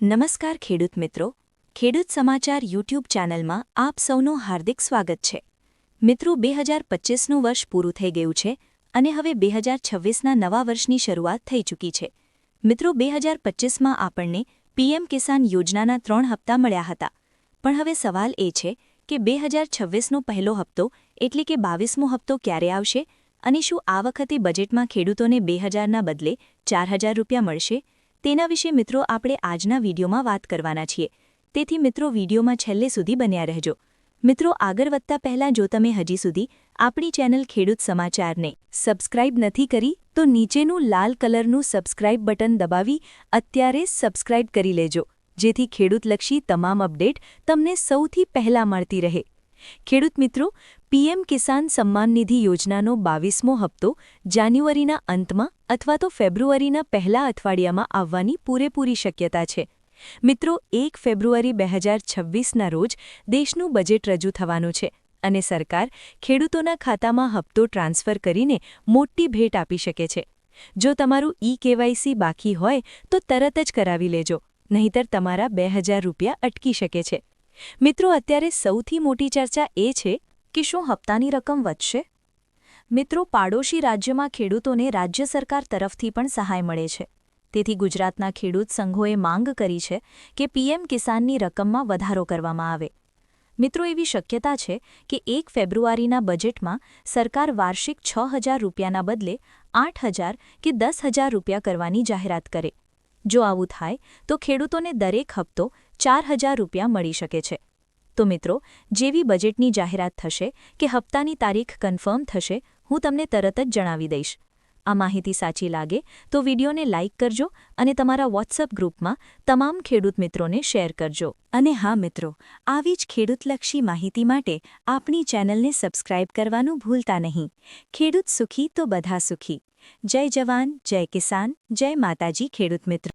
નમસ્કાર ખેડૂત મિત્રો. ખેડૂત સમાચાર યુટ્યુબ ચેનલમાં આપ સૌનું હાર્દિક સ્વાગત છે. મિત્રો, બે હજાર પચીસનું વર્ષ પૂરું થઈ ગયું છે અને હવે બે હજાર છવ્વીસના નવા વર્ષની શરૂઆત થઈ ચૂકી છે. મિત્રો, બે હજાર પચીસમાં આપણને પીએમ કિસાન યોજનાના ત્રણ હપ્તા મળ્યા હતા. પણ હવે સવાલ એ છે કે બે હજાર છવ્વીસનો પહેલો હપ્તો એટલે કે બાવીસમો હપ્તો ક્યારે આવશે? અને શું આ વખતે બજેટમાં ખેડૂતોને બે હજારના બદલે ચાર હજાર રૂપિયા મળશે? તેના વિશે મિત્રો આપણે આજના વિડીયોમાં વાત કરવાના છીએ. તેથી મિત્રો વિડીયોમાં છેલ્લે સુધી બન્યા રહેજો. મિત્રો આગળ વધતા પહેલાં જો તમે હજી સુધી આપણી ચેનલ ખેડૂત સમાચારને સબસ્ક્રાઇબ નથી કરી, તો નીચેનું લાલ કલરનું સબસ્ક્રાઇબ બટન દબાવી અત્યારે સબસ્ક્રાઇબ કરી લેજો. જેથી ખેડૂતલક્ષી તમામ અપડેટ તમને સૌથી પહેલાં મળતી રહે. ખેડૂત મિત્રો પીએમ કિસાન સન્માન નિધિ યોજનાનો બાવીસમો હપ્તો જાન્યુઆરીના અંતમાં અથવા તો ફેબ્રુઆરીના પહેલા અઠવાડિયામાં આવવાની પૂરેપૂરી શક્યતા છે. મિત્રો, એક ફેબ્રુઆરી બે હજાર છવ્વીસના રોજ દેશનું બજેટ રજૂ થવાનું છે અને સરકાર ખેડૂતોના ખાતામાં હપ્તો ટ્રાન્સફર કરીને મોટી ભેટ આપી શકે છે. જો તમારું ઈ કેવાયસી બાકી હોય તો તરત જ કરાવી લેજો, નહીંતર તમારા બે હજાર રૂપિયા અટકી શકે છે. મિત્રો, અત્યારે સૌથી મોટી ચર્ચા એ છે કે શું હપ્તાની રકમ વધશે? મિત્રો, પાડોશી રાજ્યમાં ખેડૂતોને રાજ્ય સરકાર તરફથી પણ સહાય મળે છે. તેથી ગુજરાતના ખેડૂત સંઘોએ માંગ કરી છે કે પીએમ કિસાનની રકમમાં વધારો કરવામાં આવે. મિત્રો, એવી શક્યતા છે કે એક ફેબ્રુઆરીના બજેટમાં સરકાર વાર્ષિક છ હજાર રૂપિયાના બદલે આઠ હજાર કે દસ હજાર રૂપિયા કરવાની જાહેરાત કરે. જો આવું થાય, તો ખેડૂતોને દરેક હપ્તો ચાર હજાર રૂપિયા મળી શકે છે. તો મિત્રો, જેવી બજેટની જાહેરાત થશે કે હપ્તાની તારીખ કન્ફર્મ થશે, હું તમને તરત જ જણાવી દઈશ. આ માહિતી સાચી લાગે તો વિડીયોને લાઇક કરજો અને તમારા વોટ્સઅપ ગ્રુપમાં તમામ ખેડૂત મિત્રોને શેર કરજો. અને હા મિત્રો, આવી જ ખેડૂતલક્ષી માહિતી માટે આપણી ચેનલને સબસ્ક્રાઇબ કરવાનું ભૂલતા નહીં. ખેડૂત સુખી તો બધા સુખી. જય જવાન, જય કિસાન, જય માતાજી ખેડૂત મિત્રો.